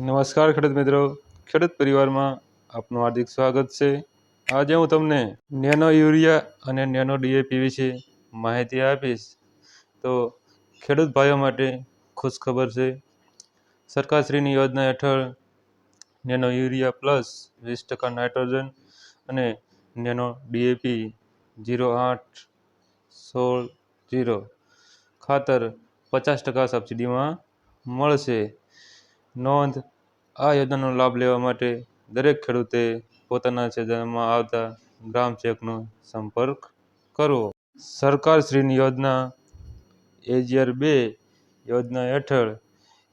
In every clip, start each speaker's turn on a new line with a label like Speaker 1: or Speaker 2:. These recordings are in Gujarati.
Speaker 1: નમસ્કાર ખેડૂત મિત્રો. ખેડૂત પરિવારમાં આપનું હાર્દિક સ્વાગત છે. આજે હું તમને નેનો યુરિયા અને નેનો ડીએપી વિશે માહિતી આપીશ. તો ખેડૂત ભાઈઓ માટે ખુશખબર છે. સરકારશ્રીની યોજના હેઠળ નેનો યુરિયા પ્લસ વીસ ટકા નાઇટ્રોજન અને નેનો ડીએપી જીરો આઠ સોળ જીરો ખાતર પચાસ ટકા સબસિડીમાં મળશે. નોંધ, આ યોજનાનો લાભ લેવા માટે દરેક ખેડૂતે પોતાના ક્ષેત્રમાં આવતા ગ્રામ સેવકનો સંપર્ક કરવો. સરકારશ્રીની યોજના એજીઆર બે યોજના હેઠળ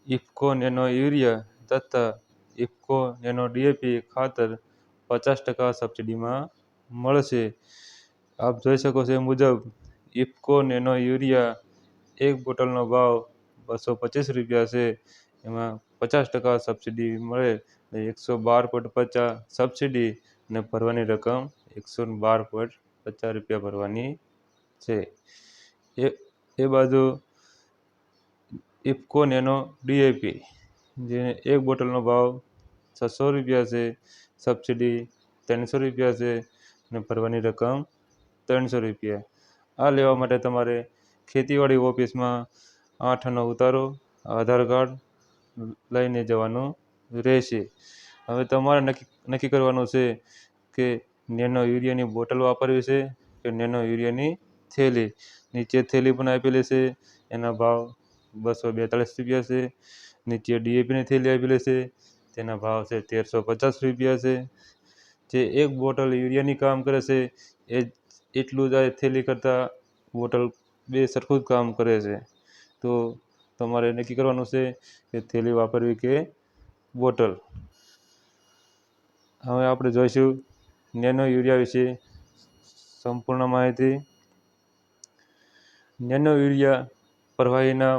Speaker 1: ઇફકો નેનો યુરિયા તથા ઇફકો નેનો ડીએપી ખાતર પચાસ ટકા સબસિડીમાં મળશે. આપ જોઈ શકો છો એ મુજબ, ઇફકો નેનો યુરિયા એક બોટલનો ભાવ બસો પચીસ રૂપિયા છે. એમાં પચાસ ટકા સબસિડી મળે એકસો બાર પોઈન્ટ પચાસ સબસિડી ને ભરવાની રકમ એકસો બાર પોઈન્ટ પચાસ રૂપિયા ભરવાની છે. એ એ બાજુ ઇફકો નેનો ડીએપી જે એક બોટલનો ભાવ છસો રૂપિયા છે સબસિડી ત્રણસો રૂપિયા છે અને ભરવાની રકમ ત્રણસો રૂપિયા. આ લેવા માટે તમારે ખેતીવાડી ઓફિસમાં આઠનો ઉતારો, આધાર કાર્ડ લઈને જવાનું રહેશે. હવે તમારે નક્કી નક્કી કરવાનું છે કે નેનો યુરિયાની બોટલ વાપરવી છે કે નેનો યુરિયાની થેલી. નીચે થેલી પણ આપેલી છે, એના ભાવ બસો બેતાળીસ રૂપિયા છે. નીચે ડીએપીની થેલી આપેલી છે, તેના ભાવ છે તેરસો પચાસ રૂપિયા છે. જે એક બોટલ યુરિયાની કામ કરે છે, એ એટલું જ થેલી કરતાં બોટલ બે સરખું જ કામ કરે છે. તો તમારે નક્કી કરવાનું છે કે થેલી વાપરવી કે બોટલ. હવે આપણે જોઈશું નેનો યુરિયા વિશે સંપૂર્ણ માહિતી. નેનો યુરિયા પ્રવાહીના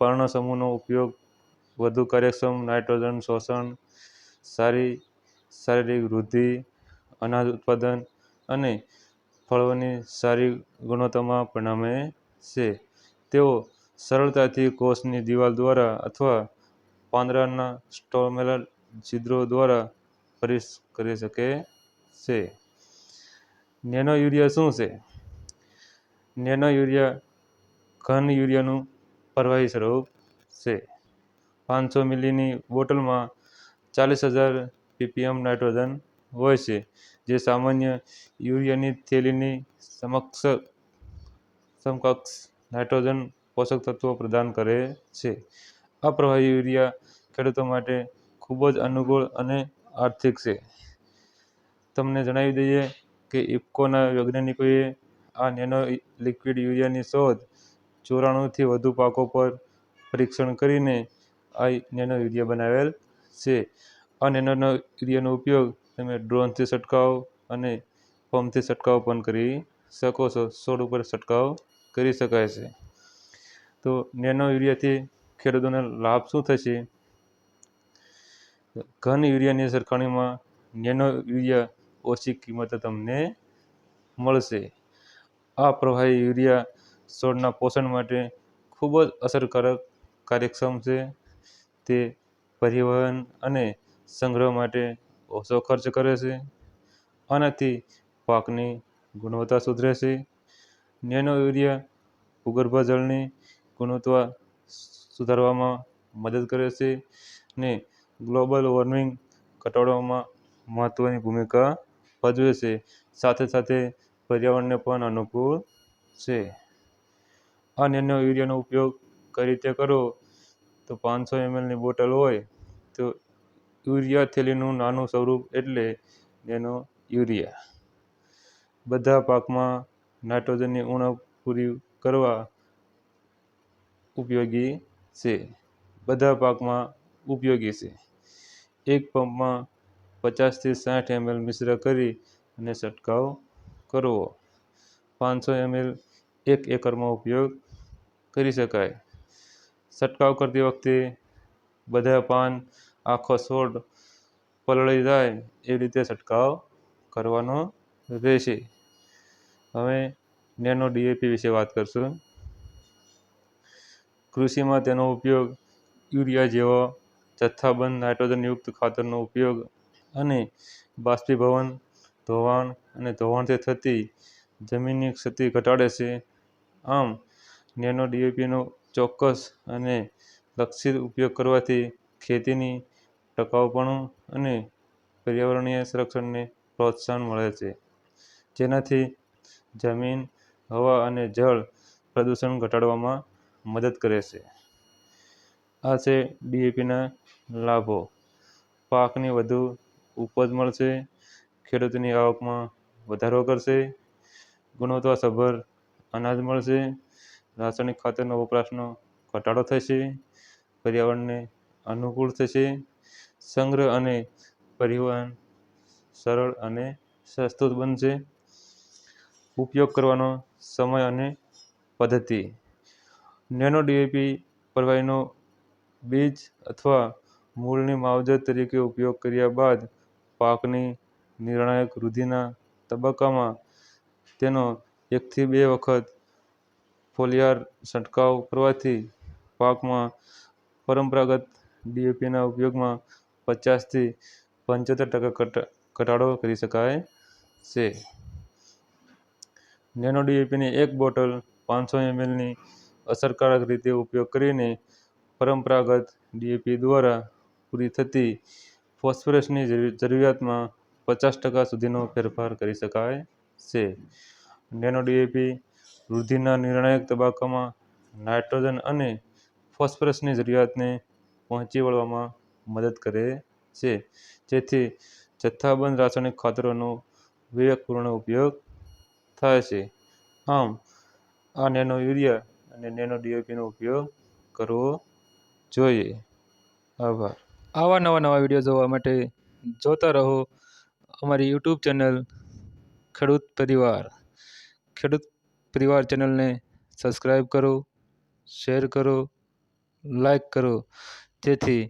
Speaker 1: પર્ણસમૂહનો ઉપયોગ વધુ કાર્યક્ષમ નાઇટ્રોજન શોષણ, સારી શારીરિક વૃદ્ધિ, અનાજ ઉત્પાદન અને ફળોની સારી ગુણવત્તામાં પરિણમે છે. તેઓ સરળતાથી કોષની દિવાલ દ્વારા અથવા પાંદડાના સ્ટોમેલર છિદ્રો દ્વારા પ્રવેશ કરી શકે છે. નેનો યુરિયા શું છે? નેનો યુરિયા ઘન યુરિયાનું પ્રવાહી સ્વરૂપ છે. પાંચસો મિલીની બોટલમાં ચાલીસ હજાર પીપીએમ નાઇટ્રોજન હોય છે, જે સામાન્ય યુરિયાની થેલીની સમક્ષ સમકક્ષ નાઇટ્રોજન પોષક તત્વો પ્રદાન કરે છે. આ પ્રવાહી યુરિયા ખેડૂતો માટે ખૂબ જ અનુકૂળ અને આર્થિક છે. તમને જણાવી દઈએ કે ઇફકોના વૈજ્ઞાનિકોએ આ નેનો લિક્વિડ યુરિયાની શોધ ચોરાણુંથી વધુ પાકો પર પરીક્ષણ કરીને આ નેનો યુરિયા બનાવેલ છે. આ નેનો યુરિયાનો ઉપયોગ તમે ડ્રોનથી છંટકાવ અને પંપથી છંટકાવ પણ કરી શકો છો. છોડ ઉપર છંટકાવ કરી શકાય છે. તો નેનો યુરિયાથી ખેડૂતોને લાભ શું થશે? ઘન યુરિયાની સરખામણીમાં નેનો યુરિયા ઓછી કિંમતે તમને મળશે. આ પ્રવાહી યુરિયા છોડના પોષણ માટે ખૂબ જ અસરકારક કાર્યક્ષમ છે. તે પરિવહન અને સંગ્રહ માટે ઓછો ખર્ચ કરે છે. આનાથી પાકની ગુણવત્તા સુધરે છે. નેનો યુરિયા ભૂગર્ભ જળની ગુણવત્તા સુધારવામાં મદદ કરે છે અને ગ્લોબલ વોર્મિંગ ઘટાડવામાં મહત્ત્વની ભૂમિકા ભજવે છે. સાથે સાથે પર્યાવરણને પણ અનુકૂળ છે. આ નેનો યુરિયાનો ઉપયોગ કઈ રીતે કરવો તો પાંચસો એમએલની બોટલ હોય તો યુરિયા થેલીનું નાનું સ્વરૂપ એટલે નેનો યુરિયા. બધા પાકમાં નાઇટ્રોજનની ઉણપ પૂરી કરવા ઉપયોગી છે. બધા પાકમાં ઉપયોગી છે. એક પંપમાં પચાસથી સાઠ એમએલ મિશ્ર કરી અને છંટકાવ કરવો. પાંચસો એમએલ એક એકરમાં ઉપયોગ કરી શકાય. છંટકાવ કરતી વખતે બધા પાન આખો છોડ પલળી જાય એ રીતે છંટકાવ કરવાનો રહેશે. હવે નેનો ડીએપી વિશે વાત કરશું. કૃષિમાં તેનો ઉપયોગ યુરિયા જેવો જથ્થાબંધ નાઇટ્રોજનયુક્ત ખાતરનો ઉપયોગ અને બાષ્પીભવન, ધોવાણ અને ધોવાણથી થતી જમીનની ક્ષતિ ઘટાડે છે. આમ, નેનો ડીએપીનો ચોક્કસ અને લક્ષિત ઉપયોગ કરવાથી ખેતીની ટકાઉપણું અને પર્યાવરણીય સંરક્ષણને પ્રોત્સાહન મળે છે, જેનાથી જમીન, હવા અને જળ પ્રદૂષણ ઘટાડવામાં મદદ કરે છે. આ છે ડીએપીના લાભો: પાકની વધુ ઉપજ મળશે, ખેડૂતોની આવકમાં વધારો કરશે, ગુણવત્તાસભર અનાજ મળશે, રાસાયણિક ખાતરનો વપરાશનો ઘટાડો થશે, પર્યાવરણને અનુકૂળ થશે, સંગ્રહ અને પરિવહન સરળ અને સસ્તું બનશે. ઉપયોગ કરવાનો સમય અને પદ્ધતિ: નેનો ડીએપી પ્રવાહીનો બીજ અથવા મૂળની માવજત તરીકે ઉપયોગ કર્યા બાદ પાકની નિર્ણાયક વૃદ્ધિના તબક્કામાં તેનો એકથી બે વખત ફોલિયાર છંટકાવ કરવાથી પાકમાં પરંપરાગત ડીએપીના ઉપયોગમાં પચાસથી પંચોતેર ટકા ઘટાડો કરી શકાય છે. નેનો ડીએપીની એક બોટલ પાંચસો એમએલની અસરકારક રીતે ઉપયોગ કરીને પરંપરાગત ડીએપી દ્વારા પૂરી થતી ફોસ્ફરસની જરૂરિયાતમાં પચાસ ટકા સુધીનો ફેરફાર કરી શકાય છે. નેનો ડીએપી વૃદ્ધિના નિર્ણાયક તબક્કામાં નાઇટ્રોજન અને ફોસ્ફરસની જરૂરિયાતને પહોંચી વળવામાં મદદ કરે છે, જેથી જથ્થાબંધ રાસાયણિક ખાતરોનો વિવેકપૂર્ણ ઉપયોગ થાય છે. આમ, આ નેનો યુરિયા અને નેનો ડીઓપીનો ઉપયોગ કરવો જોઈએ. આભાર.
Speaker 2: આવા નવા-નવા વીડિયો જોવા માટે જોતા રહો અમારી યુટ્યુબ ચેનલ ખેડૂત પરિવાર. ખેડૂત પરિવાર ચેનલને સબસ્ક્રાઈબ કરો, શેર કરો, લાઈક કરો જેથી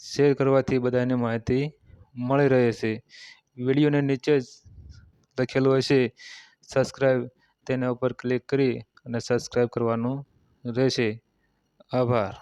Speaker 2: શેર કરવાથી બધાને માહિતી મળી રહે છે. વિડીયોને નીચે જ લખેલું હશે સબસ્ક્રાઈબ તેના ઉપર ક્લિક કરી અને સબસ્ક્રાઇબ કરવાનું રહેશે. આભાર.